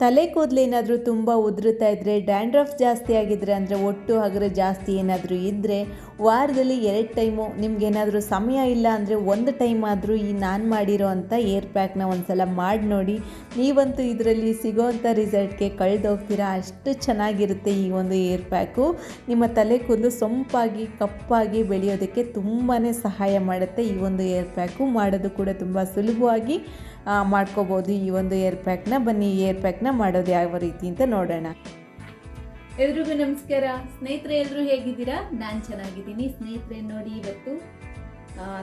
ತಲೆ ಕೂದಲು ಏನಾದರೂ ತುಂಬ ಉದುರುತ್ತಾ ಇದ್ದರೆ ಡ್ಯಾಂಡ್ರಫ್ ಜಾಸ್ತಿ ಆಗಿದ್ರೆ ಅಂದರೆ ಒಟ್ಟು ಹಗರು ಜಾಸ್ತಿ ಏನಾದರೂ ಇದ್ದರೆ ವಾರದಲ್ಲಿ ಎರಡು ಟೈಮು ನಿಮ್ಗೇನಾದರೂ ಸಮಯ ಇಲ್ಲ ಅಂದರೆ ಒಂದು ಟೈಮ್ ಆದರೂ ಈ ನಾನು ಮಾಡಿರೋ ಅಂಥ ಏರ್ ಪ್ಯಾಕ್ನ ಒಂದು ಸಲ ಮಾಡಿ ನೋಡಿ ನೀವಂತೂ ಇದರಲ್ಲಿ ಸಿಗೋವಂಥ ರಿಸಲ್ಟ್ಗೆ ಕಳೆದೋಗ್ತೀರಾ? ಅಷ್ಟು ಚೆನ್ನಾಗಿರುತ್ತೆ ಈ ಒಂದು ಏರ್ ಪ್ಯಾಕು. ನಿಮ್ಮ ತಲೆ ಕೂದಲು ಸೊಂಪಾಗಿ, ಕಪ್ಪಾಗಿ ಬೆಳೆಯೋದಕ್ಕೆ ತುಂಬಾ ಸಹಾಯ ಮಾಡುತ್ತೆ ಈ ಒಂದು ಏರ್ ಪ್ಯಾಕು. ಮಾಡೋದು ಕೂಡ ತುಂಬ ಸುಲಭವಾಗಿ ಮಾಡ್ಕೋಬೋದು ಈ ಒಂದು ಏರ್ ಪ್ಯಾಕ್ನ. ಬನ್ನಿ ಏರ್ ಪ್ಯಾಕ್ನ ಮಾಡೋದು ಯಾವ ರೀತಿ ಅಂತ ನೋಡೋಣ. ಎಲ್ರಿಗೂ ನಮಸ್ಕಾರ. ಸ್ನೇಹಿತರೆ ಎಲ್ಲರೂ ಹೇಗಿದ್ದೀರಾ? ನಾನು ಚೆನ್ನಾಗಿದ್ದೀನಿ. ಸ್ನೇಹಿತರೆ, ನೋಡಿ ಇವತ್ತು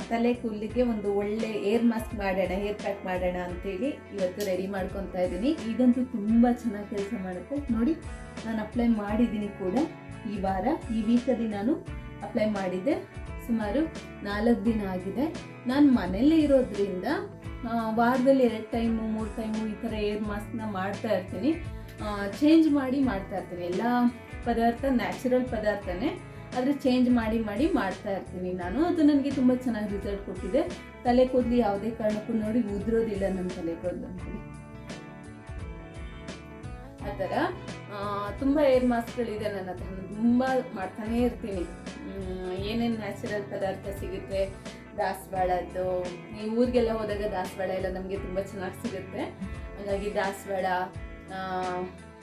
ತಲೆ ಕೂದಲಿಗೆ ಒಂದು ಒಳ್ಳೆ ಏರ್ ಮಾಸ್ಕ್ ಮಾಡೋಣ ಹೇರ್ ಪ್ಯಾಕ್ ಮಾಡೋಣ ಅಂತೇಳಿ ಇವತ್ತು ರೆಡಿ ಮಾಡ್ಕೊತಾ ಇದ್ದೀನಿ. ಇದಂತೂ ತುಂಬ ಚೆನ್ನಾಗಿ ಕೆಲಸ ಮಾಡುತ್ತೆ. ನೋಡಿ, ನಾನು ಅಪ್ಲೈ ಮಾಡಿದ್ದೀನಿ ಕೂಡ ಈ ವಾರ. ಈ ವೀಕಲ್ಲಿ ನಾನು ಅಪ್ಲೈ ಮಾಡಿದ್ದೆ. ಸುಮಾರು ನಾಲ್ಕು ದಿನ ಆಗಿದೆ. ನಾನು ಮನೆಯಲ್ಲೇ ಇರೋದ್ರಿಂದ ವಾರದಲ್ಲಿ ಎರಡು ಟೈಮು ಮೂರು ಟೈಮು ಈ ಥರ ಏರ್ ಮಾಸ್ಕ್ನ ಮಾಡ್ತಾ ಇರ್ತೀನಿ. ಚೇಂಜ್ ಮಾಡಿ ಮಾಡ್ತಾ ಇರ್ತೀನಿ. ಎಲ್ಲ ಪದಾರ್ಥ ನ್ಯಾಚುರಲ್ ಪದಾರ್ಥನೇ. ಆದರೆ ಚೇಂಜ್ ಮಾಡಿ ಮಾಡಿ ಮಾಡ್ತಾ ಇರ್ತೀನಿ ನಾನು. ಅದು ನನಗೆ ತುಂಬ ಚೆನ್ನಾಗಿ ರಿಸಲ್ಟ್ ಕೊಟ್ಟಿದೆ. ತಲೆ ಕೂದಲು ಯಾವುದೇ ಕಾರಣಕ್ಕೂ ನೋಡಿ ಉದುರೋದಿಲ್ಲ ನನ್ನ ತಲೆ ಕೂದಲು ಆ ಥರ ತುಂಬ ಏರ್ ಮಾಸ್ಕ್ಗಳಿದೆ ನನ್ನ ಹತ್ರ. ತುಂಬ ಮಾಡ್ತಾನೇ ಇರ್ತೀನಿ. ಏನೇನು ನ್ಯಾಚುರಲ್ ಪದಾರ್ಥ ಸಿಗುತ್ತೆ, ದಾಸವಾಳದ್ದು. ಈ ಊರಿಗೆಲ್ಲ ಹೋದಾಗ ದಾಸವಾಳ ಎಲ್ಲ ನಮಗೆ ತುಂಬ ಚೆನ್ನಾಗಿ ಸಿಗುತ್ತೆ. ಹಾಗಾಗಿ ದಾಸವಾಳ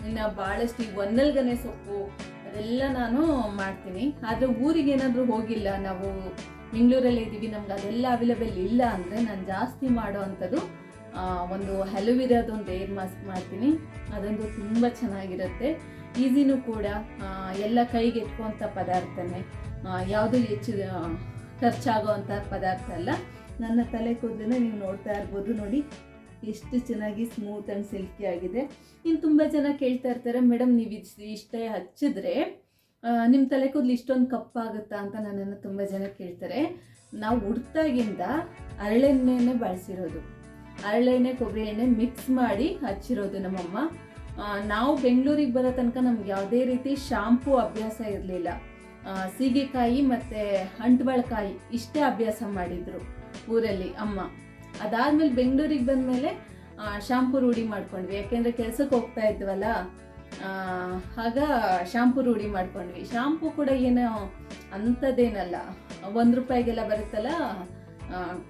ಇನ್ನು ಭಾಳಷ್ಟು ಈ ಒಂದಲ್ಗನೆ ಸೊಪ್ಪು ಅದೆಲ್ಲ ನಾನು ಮಾಡ್ತೀನಿ. ಆದರೆ ಊರಿಗೆ ಏನಾದರೂ ಹೋಗಿಲ್ಲ. ನಾವು ಬೆಂಗಳೂರಲ್ಲೇ ಇದ್ದೀವಿ ನಮ್ಗೆ ಅದೆಲ್ಲ ಅವೈಲೇಬಲ್ ಇಲ್ಲ ಅಂದರೆ ನಾನು ಜಾಸ್ತಿ ಮಾಡೋ ಅಂಥದ್ದು ಒಂದು ಹಲವಿರೋದೊಂದು ಏರ್ ಮಾಸ್ಕ್ ಮಾಡ್ತೀನಿ. ಅದೊಂದು ತುಂಬ ಚೆನ್ನಾಗಿರುತ್ತೆ. ಈಸಿನೂ ಕೂಡ ಎಲ್ಲ ಕೈಗೆ ಪದಾರ್ಥನೇ. ಯಾವುದು ಹೆಚ್ಚು ಖರ್ಚಾಗೋ ಅಂಥ ಪದಾರ್ಥ ಅಲ್ಲ. ನನ್ನ ತಲೆ ಕೂದಲನ್ನ ನೀವು ನೋಡ್ತಾ ಇರ್ಬೋದು ನೋಡಿ. ಎಷ್ಟು ಚೆನ್ನಾಗಿ ಸ್ಮೂತ್ ಆ್ಯಂಡ್ ಸಿಲ್ಕಿ ಆಗಿದೆ. ಇನ್ನು ತುಂಬ ಜನ ಕೇಳ್ತಾ ಇರ್ತಾರೆ ಮೇಡಮ್ ನೀವು ಇಷ್ಟು ಇಷ್ಟೇ ಹಚ್ಚಿದ್ರೆ ನಿಮ್ಮ ತಲೆ ಕೂದಲು ಇಷ್ಟೊಂದು ಕಪ್ಪಾಗುತ್ತಾ ಅಂತ ನನ್ನನ್ನು ತುಂಬ ಜನ ಕೇಳ್ತಾರೆ. ನಾವು ಹುಡ್ತಾಗಿಂದ ಹರಳೆಣ್ಣೆನೇ ಬಳಸಿರೋದು. ಹರಳೆಣ್ಣೆ ಕೊಬ್ಬರಿ ಎಣ್ಣೆ ಮಿಕ್ಸ್ ಮಾಡಿ ಹಚ್ಚಿರೋದು ನಮ್ಮಮ್ಮ. ನಾವು ಬೆಂಗಳೂರಿಗೆ ಬರೋ ತನಕ ನಮ್ಗೆ ಯಾವುದೇ ರೀತಿ ಶಾಂಪೂ ಅಭ್ಯಾಸ ಇರಲಿಲ್ಲ. ಸೀಗೆಕಾಯಿ ಮತ್ತು ಅಂಟ್ಬಳಕಾಯಿ ಇಷ್ಟೇ ಅಭ್ಯಾಸ ಮಾಡಿದರು ಊರಲ್ಲಿ ಅಮ್ಮ. ಅದಾದ್ಮೇಲೆ ಬೆಂಗಳೂರಿಗೆ ಬಂದಮೇಲೆ ಶಾಂಪು ರೂಢಿ ಮಾಡ್ಕೊಂಡ್ವಿ. ಯಾಕೆಂದರೆ ಕೆಲ್ಸಕ್ಕೆ ಹೋಗ್ತಾ ಇದ್ವಲ್ಲ ಆಗ ಶಾಂಪು ರೂಢಿ ಮಾಡ್ಕೊಂಡ್ವಿ. ಶಾಂಪು ಕೂಡ ಏನು ಅಂಥದ್ದೇನಲ್ಲ, ಒಂದು ರೂಪಾಯಿಗೆಲ್ಲ ಬರುತ್ತಲ್ಲ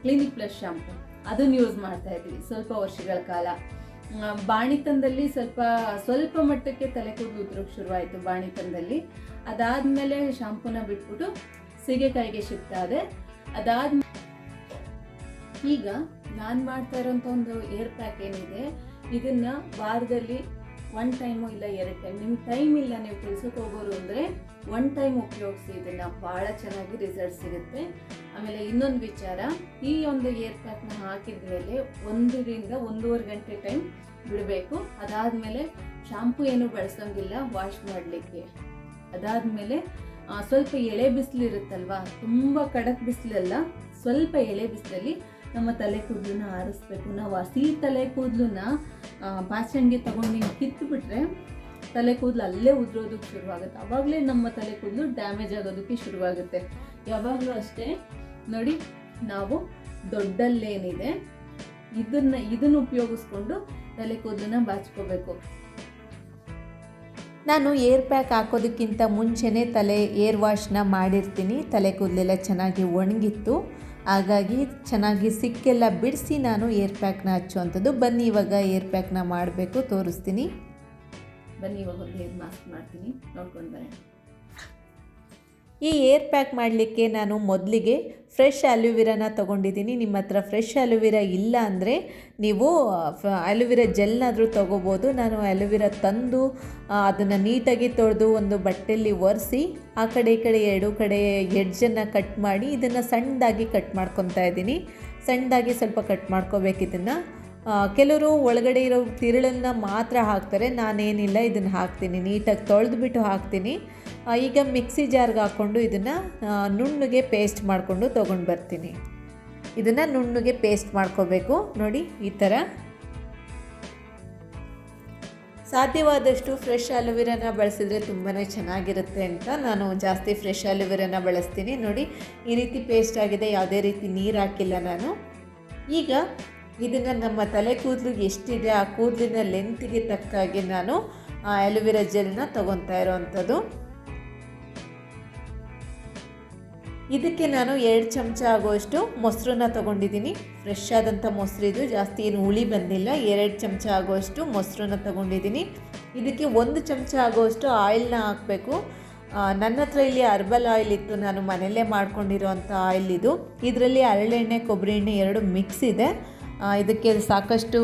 ಕ್ಲಿನಿಕ್ ಪ್ಲಸ್ ಶಾಂಪು ಅದನ್ನು ಯೂಸ್ ಮಾಡ್ತಾ ಇದ್ವಿ ಸ್ವಲ್ಪ ವರ್ಷಗಳ ಕಾಲ. ಬಾಣಿತನದಲ್ಲಿ ಸ್ವಲ್ಪ ಸ್ವಲ್ಪ ಮಟ್ಟಕ್ಕೆ ತಲೆ ಕೂದಲು ಉದ್ರಕ್ಕೆ ಶುರುವಾಯಿತು ಬಾಣಿತನದಲ್ಲಿ. ಅದಾದಮೇಲೆ ಶಾಂಪೂನ ಬಿಟ್ಬಿಟ್ಟು ಸೀಗೆಕಾಯಿಗೆ ಶಿಫ್ಟ್ ಆದೆ. ಅದಾದ ಈಗ ನಾನು ಮಾಡ್ತಾ ಇರೋಂಥ ಒಂದು ಏರ್ ಪ್ಯಾಕ್ ಏನಿದೆ, ಇದನ್ನು ವಾರದಲ್ಲಿ ಒನ್ ಟೈಮು ಇಲ್ಲ ಎರಡು ಟೈಮ್ ನಿಮ್ಗೆ ಟೈಮ್ ಇಲ್ಲ ನೀವು ಕೆಲ್ಸಕ್ಕೆ ಹೋಗೋರು ಅಂದರೆ ಒನ್ ಟೈಮ್ ಉಪಯೋಗಿಸಿ ಇದನ್ನು. ಭಾಳ ಚೆನ್ನಾಗಿ ರಿಸಲ್ಟ್ ಸಿಗುತ್ತೆ. ಆಮೇಲೆ ಇನ್ನೊಂದು ವಿಚಾರ, ಈ ಒಂದು ಏರ್ ಪ್ಯಾಕ್ನ ಹಾಕಿದ ಮೇಲೆ ಒಂದರಿಂದ ಒಂದೂವರೆ ಗಂಟೆ ಟೈಮ್ ಬಿಡಬೇಕು. ಅದಾದಮೇಲೆ ಶಾಂಪೂ ಏನು ಬಳಸೋಂಗಿಲ್ಲ ವಾಶ್ ಮಾಡಲಿಕ್ಕೆ. ಅದಾದಮೇಲೆ ಸ್ವಲ್ಪ ಎಳೆ ಬಿಸಿಲು ಇರುತ್ತಲ್ವಾ, ತುಂಬ ಕಡಕ್ ಬಿಸಿಲಲ್ಲ, ಸ್ವಲ್ಪ ಎಳೆ ಬಿಸಿಲಲ್ಲಿ ನಮ್ಮ ತಲೆ ಕೂದಲನ್ನ ಆರಿಸ್ಬೇಕು. ನಾವು ಹಸಿ ತಲೆ ಕೂದಲನ್ನ ಬಾಚಣಿಗೆ ತಗೊಂಡು ಹಿಂಗೆ ಕಿತ್ತುಬಿಟ್ರೆ ತಲೆ ಕೂದಲು ಅಲ್ಲೇ ಉದುರೋದಕ್ಕೆ ಶುರುವಾಗುತ್ತೆ. ಅವಾಗಲೇ ನಮ್ಮ ತಲೆ ಕೂದಲು ಡ್ಯಾಮೇಜ್ ಆಗೋದಕ್ಕೆ ಶುರುವಾಗುತ್ತೆ. ಯಾವಾಗಲೂ ಅಷ್ಟೇ, ನೋಡಿ, ನಾವು ದೊಡ್ಡಲ್ಲೇನಿದೆ, ಇದನ್ನ, ಇದನ್ನು ಉಪಯೋಗಿಸ್ಕೊಂಡು ತಲೆ ಕೂದಲನ್ನ ಬಾಚ್ಕೋಬೇಕು. ನಾನು ಏರ್ ಪ್ಯಾಕ್ ಹಾಕೋದಕ್ಕಿಂತ ಮುಂಚೆನೇ ತಲೆ ಏರ್ ವಾಶ್ನ ಮಾಡಿರ್ತೀನಿ. ತಲೆ ಕೂದಲೆಲ್ಲ ಚೆನ್ನಾಗಿ ಒಣಗಿತ್ತು. ಹಾಗಾಗಿ ಚೆನ್ನಾಗಿ ಸಿಕ್ಕೆಲ್ಲ ಬಿಡಿಸಿ ನಾನು ಏರ್ ಪ್ಯಾಕ್ನ ಹಚ್ಚುವಂಥದ್ದು. ಬನ್ನಿ, ಇವಾಗ ಏರ್ ಪ್ಯಾಕ್ನ ಮಾಡಬೇಕು, ತೋರಿಸ್ತೀನಿ. ಬನ್ನಿ, ಇವಾಗ ಒಂದು ಹೇರ್ ಮಾಸ್ಕ್ ಮಾಡ್ತೀನಿ. ನೋಡ್ಕೊಂಡು ಬರೋಣ ಈ ಏರ್ ಪ್ಯಾಕ್ ಮಾಡಲಿಕ್ಕೆ ನಾನು ಮೊದಲಿಗೆ ಫ್ರೆಶ್ ಅಲುವಿರಾನ ತೊಗೊಂಡಿದ್ದೀನಿ. ನಿಮ್ಮ ಹತ್ರ ಫ್ರೆಶ್ ಅಲುವಿರಾ ಇಲ್ಲ ಅಂದರೆ ನೀವು ಅಲುವಿರಾ ಜೆಲ್ನಾದರೂ ತೊಗೋಬೋದು. ನಾನು ಅಲುವಿರಾ ತಂದು ಅದನ್ನು ನೀಟಾಗಿ ತೊಳೆದು ಒಂದು ಬಟ್ಟೆಯಲ್ಲಿ ಒರೆಸಿ, ಆ ಕಡೆ ಈ ಕಡೆ ಎರಡು ಕಡೆ ಎಡ್ಜನ್ನು ಕಟ್ ಮಾಡಿ, ಇದನ್ನು ಸಣ್ಣದಾಗಿ ಕಟ್ ಮಾಡ್ಕೊತಾ ಇದ್ದೀನಿ. ಸಣ್ಣದಾಗಿ ಸ್ವಲ್ಪ ಕಟ್ ಮಾಡ್ಕೋಬೇಕು ಇದನ್ನು. ಕೆಲವರು ಒಳಗಡೆ ಇರೋ ತಿರುಳನ್ನು ಮಾತ್ರ ಹಾಕ್ತಾರೆ. ನಾನೇನಿಲ್ಲ, ಇದನ್ನು ಹಾಕ್ತೀನಿ. ನೀಟಾಗಿ ತೊಳೆದುಬಿಟ್ಟು ಹಾಕ್ತೀನಿ. ಈಗ ಮಿಕ್ಸಿ ಜಾರ್ಗೆ ಹಾಕ್ಕೊಂಡು ಇದನ್ನು ನುಣ್ಣಗೆ ಪೇಸ್ಟ್ ಮಾಡಿಕೊಂಡು ತೊಗೊಂಡು ಬರ್ತೀನಿ. ಇದನ್ನು ನುಣ್ಣಗೆ ಪೇಸ್ಟ್ ಮಾಡ್ಕೋಬೇಕು. ನೋಡಿ, ಈ ಥರ ಸಾಧ್ಯವಾದಷ್ಟು ಫ್ರೆಶ್ ಅಲೋವೆರಾನ ಬಳಸಿದ್ರೆ ತುಂಬಾ ಚೆನ್ನಾಗಿರುತ್ತೆ ಅಂತ ನಾನು ಜಾಸ್ತಿ ಫ್ರೆಶ್ ಅಲೋವೆರಾನ ಬಳಸ್ತೀನಿ. ನೋಡಿ, ಈ ರೀತಿ ಪೇಸ್ಟ್ ಆಗಿದೆ. ಯಾವುದೇ ರೀತಿ ನೀರು ಹಾಕಿಲ್ಲ ನಾನು. ಈಗ ಇದನ್ನು ನಮ್ಮ ತಲೆ ಕೂದಲು ಎಷ್ಟಿದೆ, ಆ ಕೂದಲಿನ ಲೆಂತಿಗೆ ಹಾಗೆ ನಾನು, ಆ ಅಲೋವೆರಾ ಜೆಲ್ನ ತೊಗೊತಾ ಇರೋವಂಥದ್ದು. ಇದಕ್ಕೆ ನಾನು ಎರಡು ಚಮಚ ಆಗುವಷ್ಟು ಮೊಸರನ್ನ ತೊಗೊಂಡಿದ್ದೀನಿ. ಫ್ರೆಶ್ ಆದಂಥ ಮೊಸರು ಇದು, ಜಾಸ್ತಿ ಏನು ಹುಳಿ ಬಂದಿಲ್ಲ. ಎರಡು ಚಮಚ ಆಗುವಷ್ಟು ಮೊಸರನ್ನ ತೊಗೊಂಡಿದ್ದೀನಿ. ಇದಕ್ಕೆ ಒಂದು ಚಮಚ ಆಗುವಷ್ಟು ಆಯಿಲ್ನ ಹಾಕಬೇಕು. ನನ್ನ ಹತ್ರ ಇಲ್ಲಿ ಅರ್ಬಲ್ ಆಯಿಲ್ ಇತ್ತು. ನಾನು ಮನೆಯಲ್ಲೇ ಮಾಡ್ಕೊಂಡಿರೋವಂಥ ಆಯಿಲ್ ಇದು. ಇದರಲ್ಲಿ ಹರಳೆಣ್ಣೆ ಕೊಬ್ಬರಿ ಎಣ್ಣೆ ಎರಡು ಮಿಕ್ಸ್ ಇದೆ. ಇದಕ್ಕೆ ಸಾಕಷ್ಟು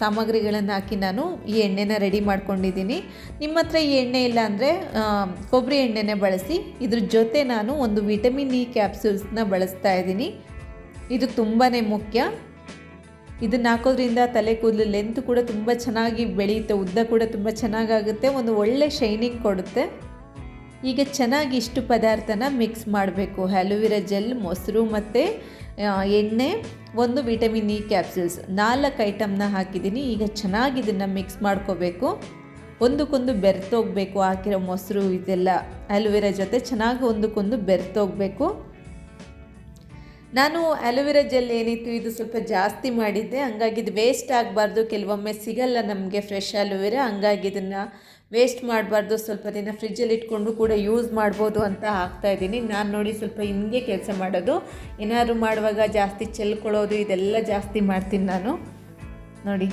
ಸಾಮಗ್ರಿಗಳನ್ನು ಹಾಕಿ ನಾನು ಈ ಎಣ್ಣೆನ ರೆಡಿ ಮಾಡ್ಕೊಂಡಿದ್ದೀನಿ. ನಿಮ್ಮ ಹತ್ರ ಈ ಎಣ್ಣೆ ಇಲ್ಲ ಅಂದರೆ ಕೊಬ್ಬರಿ ಎಣ್ಣೆನೇ ಬಳಸಿ, ಇದ್ರ ಜೊತೆ ನಾನು ಒಂದು ವಿಟಮಿನ್ ಇ ಕ್ಯಾಪ್ಸೂಲ್ಸ್ನ ಬಳಸ್ತಾ ಇದ್ದೀನಿ. ಇದು ತುಂಬಾ ಮುಖ್ಯ. ಇದನ್ನು ಹಾಕೋದ್ರಿಂದ ತಲೆ ಕೂದಲು ಲೆಂತ್ ಕೂಡ ತುಂಬ ಚೆನ್ನಾಗಿ ಬೆಳೆಯುತ್ತೆ ಉದ್ದ ಕೂಡ ತುಂಬ ಚೆನ್ನಾಗಾಗುತ್ತೆ, ಒಂದು ಒಳ್ಳೆ ಶೈನಿಂಗ್ ಕೊಡುತ್ತೆ. ಈಗ ಚೆನ್ನಾಗಿ ಇಷ್ಟು ಪದಾರ್ಥನ ಮಿಕ್ಸ್ ಮಾಡಬೇಕು. ಅಲೋವೆರಾ ಜೆಲ್, ಮೊಸರು ಮತ್ತು ಎಣ್ಣೆ, ಒಂದು ವಿಟಮಿನ್ ಇ ಕ್ಯಾಪ್ಸೂಲ್ಸ್. ನಾಲ್ಕು ಐಟಮ್ನ ಹಾಕಿದ್ದೀನಿ. ಈಗ ಚೆನ್ನಾಗಿ ಇದನ್ನು ಮಿಕ್ಸ್ ಮಾಡ್ಕೋಬೇಕು. ಒಂದಕ್ಕೊಂದು ಬೆರ್ತೋಗಬೇಕು ಹಾಕಿರೋ ಮೊಸರು, ಇದೆಲ್ಲ ಅಲೋವೆರಾ ಜೊತೆ ಚೆನ್ನಾಗಿ ಒಂದಕ್ಕೊಂದು ಬೆರ್ತೋಗಬೇಕು ನಾನು ಅಲೋವೆರಾ ಜೆಲ್ ಏನಿತ್ತು, ಇದು ಸ್ವಲ್ಪ ಜಾಸ್ತಿ ಮಾಡಿದ್ದೆ. ಹಂಗಾಗಿ ಇದು ವೇಸ್ಟ್ ಆಗಬಾರ್ದು. ಕೆಲವೊಮ್ಮೆ ಸಿಗಲ್ಲ ನಮಗೆ ಫ್ರೆಶ್ ಅಲೋವೆರಾ. ಹಂಗಾಗಿ ಇದನ್ನು ವೇಸ್ಟ್ ಮಾಡಬಾರ್ದು, ಸ್ವಲ್ಪ ದಿನ ಫ್ರಿಜ್ಜಲ್ಲಿ ಇಟ್ಕೊಂಡು ಕೂಡ ಯೂಸ್ ಮಾಡ್ಬೋದು ಅಂತ ಹಾಕ್ತಾ ಇದ್ದೀನಿ. ನಾನು ನೋಡಿ ಸ್ವಲ್ಪ ಹಿಂಗೆ ಕೆಲಸ ಮಾಡೋದು. ಏನಾದರೂ ಮಾಡುವಾಗ ಜಾಸ್ತಿ ಚೆಲ್ಕೊಳ್ಳೋದು, ಇದೆಲ್ಲ ಜಾಸ್ತಿ ಮಾಡ್ತೀನಿ ನಾನು. ನೋಡಿ,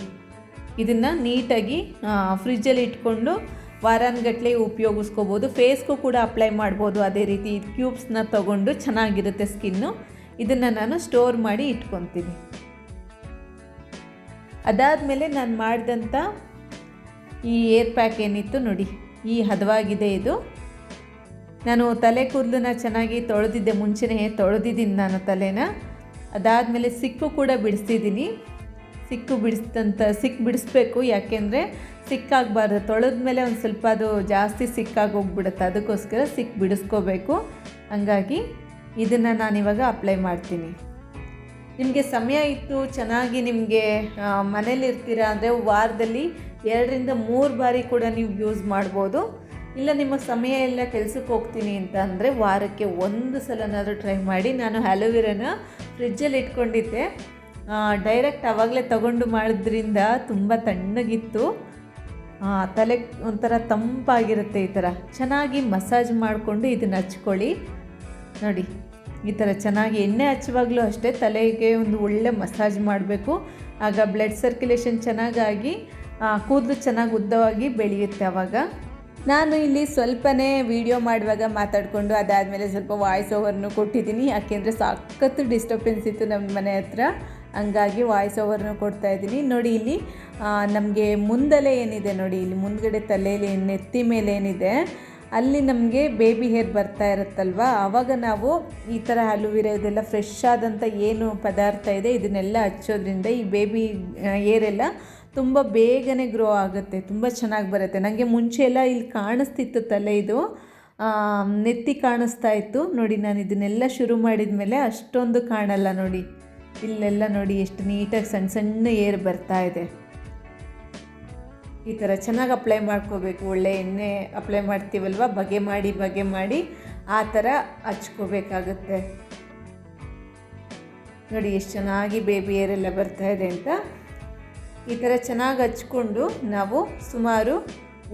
ಇದನ್ನು ನೀಟಾಗಿ ಫ್ರಿಜ್ಜಲ್ಲಿ ಇಟ್ಕೊಂಡು ವಾರಾನ್ಗಟ್ಲೆ ಉಪಯೋಗಿಸ್ಕೋಬೋದು. ಫೇಸ್ಗೂ ಕೂಡ ಅಪ್ಲೈ ಮಾಡ್ಬೋದು ಅದೇ ರೀತಿ. ಕ್ಯೂಬ್ಸ್ನ ತೊಗೊಂಡು ಚೆನ್ನಾಗಿರುತ್ತೆ ಸ್ಕಿನ್ನು. ಇದನ್ನು ನಾನು ಸ್ಟೋರ್ ಮಾಡಿ ಇಟ್ಕೊತೀನಿ. ಅದಾದಮೇಲೆ ನಾನು ಮಾಡಿದಂಥ ಈ ಏರ್ ಪ್ಯಾಕ್ ಏನಿತ್ತು ನೋಡಿ, ಈ ಹದವಾಗಿದೆ ಇದು. ನಾನು ತಲೆ ಕೂದಲನ್ನ ಚೆನ್ನಾಗಿ ತೊಳೆದಿದ್ದೆ, ಮುಂಚೆನೇ ತೊಳೆದಿದ್ದೀನಿ ನಾನು ತಲೆನ. ಅದಾದಮೇಲೆ ಸಿಕ್ಕು ಕೂಡ ಬಿಡಿಸ್ತಿದ್ದೀನಿ. ಸಿಕ್ಕು ಬಿಡಿಸ್ತಂತ ಸಿಕ್ ಬಿಡಿಸ್ಬೇಕು, ಯಾಕೆಂದರೆ ಸಿಕ್ಕಾಗಬಾರ್ದು. ತೊಳೆದ ಮೇಲೆ ಒಂದು ಸ್ವಲ್ಪ ಅದು ಜಾಸ್ತಿ ಸಿಕ್ಕಾಗಿ ಹೋಗ್ಬಿಡುತ್ತೆ ಅದಕ್ಕೋಸ್ಕರ ಸಿಕ್ ಬಿಡಿಸ್ಕೋಬೇಕು. ಹಂಗಾಗಿ ಇದನ್ನು ನಾನಿವಾಗ ಅಪ್ಲೈ ಮಾಡ್ತೀನಿ. ನಿಮಗೆ ಸಮಯ ಇತ್ತು, ಚೆನ್ನಾಗಿ ನಿಮಗೆ ಮನೇಲಿರ್ತೀರ ಅಂದರೆ ವಾರದಲ್ಲಿ ಎರಡರಿಂದ ಮೂರು ಬಾರಿ ಕೂಡ ನೀವು ಯೂಸ್ ಮಾಡ್ಬೋದು. ಇಲ್ಲ ನಿಮ್ಮ ಸಮಯ ಎಲ್ಲ ಕೆಲಸಕ್ಕೆ ಹೋಗ್ತೀನಿ ಅಂತ ಅಂದರೆ ವಾರಕ್ಕೆ ಒಂದು ಸಲನಾದರೂ ಟ್ರೈ ಮಾಡಿ. ನಾನು ಅಲೋವೆರಾನ ಫ್ರಿಜ್ಜಲ್ಲಿ ಇಟ್ಕೊಂಡಿದ್ದೆ. ಡೈರೆಕ್ಟ್ ಆವಾಗಲೇ ತಗೊಂಡು ಮಾಡಿದ್ರಿಂದ ತುಂಬ ತಣ್ಣಗಿತ್ತು. ತಲೆ ಒಂಥರ ತಂಪಾಗಿರುತ್ತೆ ಈ ಥರ ಚೆನ್ನಾಗಿ ಮಸಾಜ್ ಮಾಡಿಕೊಂಡು ಇದನ್ನು ಹಚ್ಕೊಳ್ಳಿ. ನೋಡಿ, ಈ ಥರ ಚೆನ್ನಾಗಿ ಎಣ್ಣೆ ಹಚ್ಚುವಾಗಲೂ ಅಷ್ಟೇ ತಲೆಗೆ ಒಂದು ಒಳ್ಳೆ ಮಸಾಜ್ ಮಾಡಬೇಕು. ಆಗ ಬ್ಲಡ್ ಸರ್ಕ್ಯುಲೇಷನ್ ಚೆನ್ನಾಗಾಗಿ ಕೂದಲು ಚೆನ್ನಾಗಿ ಉದ್ದವಾಗಿ ಬೆಳೆಯುತ್ತೆ ಆವಾಗ ನಾನು ಇಲ್ಲಿ ಸ್ವಲ್ಪನೇ ವಿಡಿಯೋ ಮಾಡುವಾಗ ಮಾತಾಡಿಕೊಂಡು ಅದಾದಮೇಲೆ ಸ್ವಲ್ಪ ವಾಯ್ಸ್ ಓವರ್ನು ಕೊಟ್ಟಿದ್ದೀನಿ. ಯಾಕೆಂದರೆ ಸಾಕತ್ತು ಡಿಸ್ಟರ್ಬೆನ್ಸ್ ಇತ್ತು ನಮ್ಮ ಮನೆ ಹತ್ರ. ಹಂಗಾಗಿ ವಾಯ್ಸ್ ಓವರ್ನು ಕೊಡ್ತಾ ಇದ್ದೀನಿ. ನೋಡಿ ಇಲ್ಲಿ ನಮಗೆ ಮುಂದಲೆ ಏನಿದೆ ನೋಡಿ, ಇಲ್ಲಿ ಮುಂದಗಡೆ ತಲೆಯಲ್ಲಿ ನೆತ್ತಿ ಮೇಲೆ ಏನಿದೆ, ಅಲ್ಲಿ ನಮಗೆ ಬೇಬಿ ಹೇರ್ ಬರ್ತಾ ಇರುತ್ತಲ್ವ? ಆವಾಗ ನಾವು ಈ ಥರ ಹಲುವಿರ ಇದೆಲ್ಲ ಫ್ರೆಶ್ ಆದಂಥ ಏನು ಪದಾರ್ಥ ಇದೆ, ಇದನ್ನೆಲ್ಲ ಹಚ್ಚೋದ್ರಿಂದ ಈ ಬೇಬಿ ಏರೆಲ್ಲ ತುಂಬ ಬೇಗನೆ ಗ್ರೋ ಆಗುತ್ತೆ, ತುಂಬ ಚೆನ್ನಾಗಿ ಬರುತ್ತೆ. ನನಗೆ ಮುಂಚೆ ಎಲ್ಲ ಇಲ್ಲಿ ಕಾಣಿಸ್ತಿತ್ತು ತಲೆ ಇದು. ನೆತ್ತಿ ಕಾಣಿಸ್ತಾ ಇತ್ತು. ನೋಡಿ, ನಾನು ಇದನ್ನೆಲ್ಲ ಶುರು ಮಾಡಿದ ಮೇಲೆ ಅಷ್ಟೊಂದು ಕಾಣಲ್ಲ ನೋಡಿ. ಇಲ್ಲೆಲ್ಲ ನೋಡಿ ಎಷ್ಟು ನೀಟಾಗಿ ಸಣ್ಣ ಸಣ್ಣ ಏರ್ ಬರ್ತಾ ಇದೆ. ಈ ಥರ ಚೆನ್ನಾಗಿ ಅಪ್ಲೈ ಮಾಡ್ಕೋಬೇಕು. ಒಳ್ಳೆ ಎಣ್ಣೆ ಅಪ್ಲೈ ಮಾಡ್ತೀವಲ್ವ? ಬಗೆ ಮಾಡಿ ಬಗೆ ಮಾಡಿ ಆ ಥರ ಹಚ್ಕೋಬೇಕಾಗುತ್ತೆ. ನೋಡಿ, ಎಷ್ಟು ಚೆನ್ನಾಗಿ ಬೇಬಿ ಏರೆಲ್ಲ ಬರ್ತಾ ಇದೆ ಅಂತ. ಈ ಥರ ಚೆನ್ನಾಗಿ ಹಚ್ಕೊಂಡು ನಾವು ಸುಮಾರು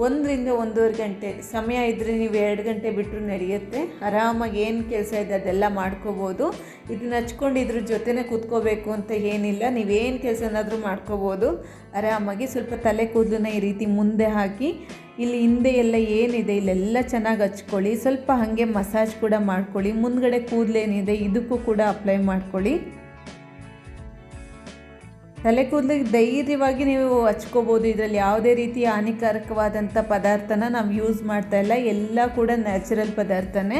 ಒಂದರಿಂದ ಒಂದೂವರೆ ಗಂಟೆ, ಸಮಯ ಇದ್ದರೆ ನೀವು ಎರಡು ಗಂಟೆ ಬಿಟ್ಟರು ನಡೆಯುತ್ತೆ. ಆರಾಮಾಗಿ ಏನು ಕೆಲಸ ಇದೆ ಅದೆಲ್ಲ ಮಾಡ್ಕೋಬೋದು. ಇದನ್ನ ಹಚ್ಕೊಂಡು ಇದ್ರ ಜೊತೆನೇ ಕೂತ್ಕೋಬೇಕು ಅಂತ ಏನಿಲ್ಲ. ನೀವೇನು ಕೆಲಸನಾದರೂ ಮಾಡ್ಕೋಬೋದು. ಆರಾಮಾಗಿ ಸ್ವಲ್ಪ ತಲೆ ಕೂದಲನ್ನ ಈ ರೀತಿ ಮುಂದೆ ಹಾಕಿ, ಇಲ್ಲಿ ಹಿಂದೆ ಎಲ್ಲ ಏನಿದೆ ಇಲ್ಲೆಲ್ಲ ಚೆನ್ನಾಗಿ ಹಚ್ಕೊಳ್ಳಿ. ಸ್ವಲ್ಪ ಹಾಗೆ ಮಸಾಜ್ ಕೂಡ ಮಾಡ್ಕೊಳ್ಳಿ. ಮುಂದ್ಗಡೆ ಕೂದಲೇನಿದೆ ಇದಕ್ಕೂ ಕೂಡ ಅಪ್ಲೈ ಮಾಡ್ಕೊಳ್ಳಿ. ತಲೆ ಕೂದಲಿಗೆ ಧೈರ್ಯವಾಗಿ ನೀವು ಹಚ್ಕೋಬೋದು. ಇದರಲ್ಲಿ ಯಾವುದೇ ರೀತಿಯ ಹಾನಿಕಾರಕವಾದಂಥ ಪದಾರ್ಥನ ನಾವು ಯೂಸ್ ಮಾಡ್ತಾ ಇಲ್ಲ. ಎಲ್ಲ ಕೂಡ ನ್ಯಾಚುರಲ್ ಪದಾರ್ಥನೇ.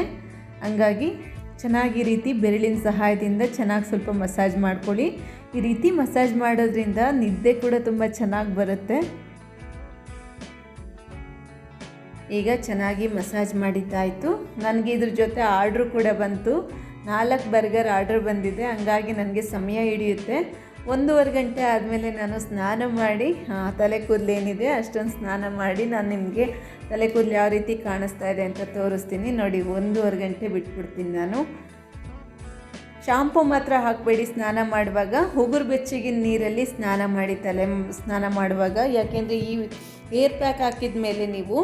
ಹಂಗಾಗಿ ಚೆನ್ನಾಗಿ ರೀತಿ ಬೆರಳಿನ ಸಹಾಯದಿಂದ ಚೆನ್ನಾಗಿ ಸ್ವಲ್ಪ ಮಸಾಜ್ ಮಾಡ್ಕೊಳ್ಳಿ. ಈ ರೀತಿ ಮಸಾಜ್ ಮಾಡೋದ್ರಿಂದ ನಿದ್ದೆ ಕೂಡ ತುಂಬ ಚೆನ್ನಾಗಿ ಬರುತ್ತೆ. ಈಗ ಚೆನ್ನಾಗಿ ಮಸಾಜ್ ಮಾಡಿದ್ದಾಯಿತು. ನನಗೆ ಇದ್ರ ಜೊತೆ ಆರ್ಡ್ರು ಕೂಡ ಬಂತು. ನಾಲ್ಕು ಬರ್ಗರ್ ಆರ್ಡ್ರ್ ಬಂದಿದೆ. ಹಂಗಾಗಿ ನನಗೆ ಸಮಯ ಹಿಡಿಯುತ್ತೆ. ಒಂದೂವರೆ ಗಂಟೆ ಆದಮೇಲೆ ನಾನು ಸ್ನಾನ ಮಾಡಿ ತಲೆ ಕೂದಲು ಏನಿದೆ ಅಷ್ಟೊಂದು ಸ್ನಾನ ಮಾಡಿ ನಾನು ನಿಮಗೆ ತಲೆ ಕೂದಲು ಯಾವ ರೀತಿ ಕಾಣಿಸ್ತಾ ಇದೆ ಅಂತ ತೋರಿಸ್ತೀನಿ. ನೋಡಿ, ಒಂದೂವರೆ ಗಂಟೆ ಬಿಟ್ಬಿಡ್ತೀನಿ ನಾನು. ಶಾಂಪು ಮಾತ್ರ ಹಾಕಬೇಡಿ ಸ್ನಾನ ಮಾಡುವಾಗ. ಉಗುರು ಬೆಚ್ಚಗಿನ ನೀರಲ್ಲಿ ಸ್ನಾನ ಮಾಡಿ ತಲೆ, ಸ್ನಾನ ಮಾಡುವಾಗ. ಯಾಕೆಂದರೆ ಈ ಏರ್ ಪ್ಯಾಕ್ ಹಾಕಿದ ಮೇಲೆ ನೀವು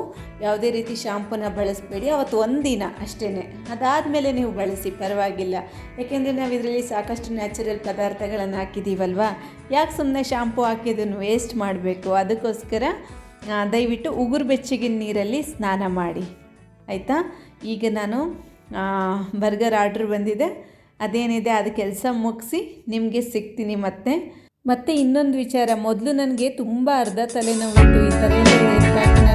ಯಾವುದೇ ರೀತಿ ಶಾಂಪೂನ ಬಳಸಬೇಡಿ. ಅವತ್ತು ಒಂದಿನ ಅಷ್ಟೇ ಅದಾದಮೇಲೆ ನೀವು ಬಳಸಿ, ಪರವಾಗಿಲ್ಲ. ಯಾಕೆಂದರೆ ನಾವು ಇದರಲ್ಲಿ ಸಾಕಷ್ಟು ನ್ಯಾಚುರಲ್ ಪದಾರ್ಥಗಳನ್ನು ಹಾಕಿದ್ದೀವಲ್ವಾ ಯಾಕೆ ಸುಮ್ಮನೆ ಶಾಂಪೂ ಹಾಕಿದನ್ನು ವೇಸ್ಟ್ ಮಾಡಬೇಕು? ಅದಕ್ಕೋಸ್ಕರ ದಯವಿಟ್ಟು ಉಗುರು ಬೆಚ್ಚಗಿನ ನೀರಲ್ಲಿ ಸ್ನಾನ ಮಾಡಿ. ಆಯಿತಾ? ಈಗ ನಾನು ಬರ್ಗರ್ ಆರ್ಡ್ರ್ ಬಂದಿದೆ. ಅದೇನಿದೆ, ಅದು ಕೆಲಸ ಮುಗಿಸಿ ನಿಮಗೆ ಸಿಗ್ತೀನಿ ಮತ್ತೆ. ಮತ್ತು ಇನ್ನೊಂದು ವಿಚಾರ. ಮೊದಲು ನನಗೆ ತುಂಬ ಅರ್ಧ ತಲೆನೋವಿತ್ತು ಈ ಥರ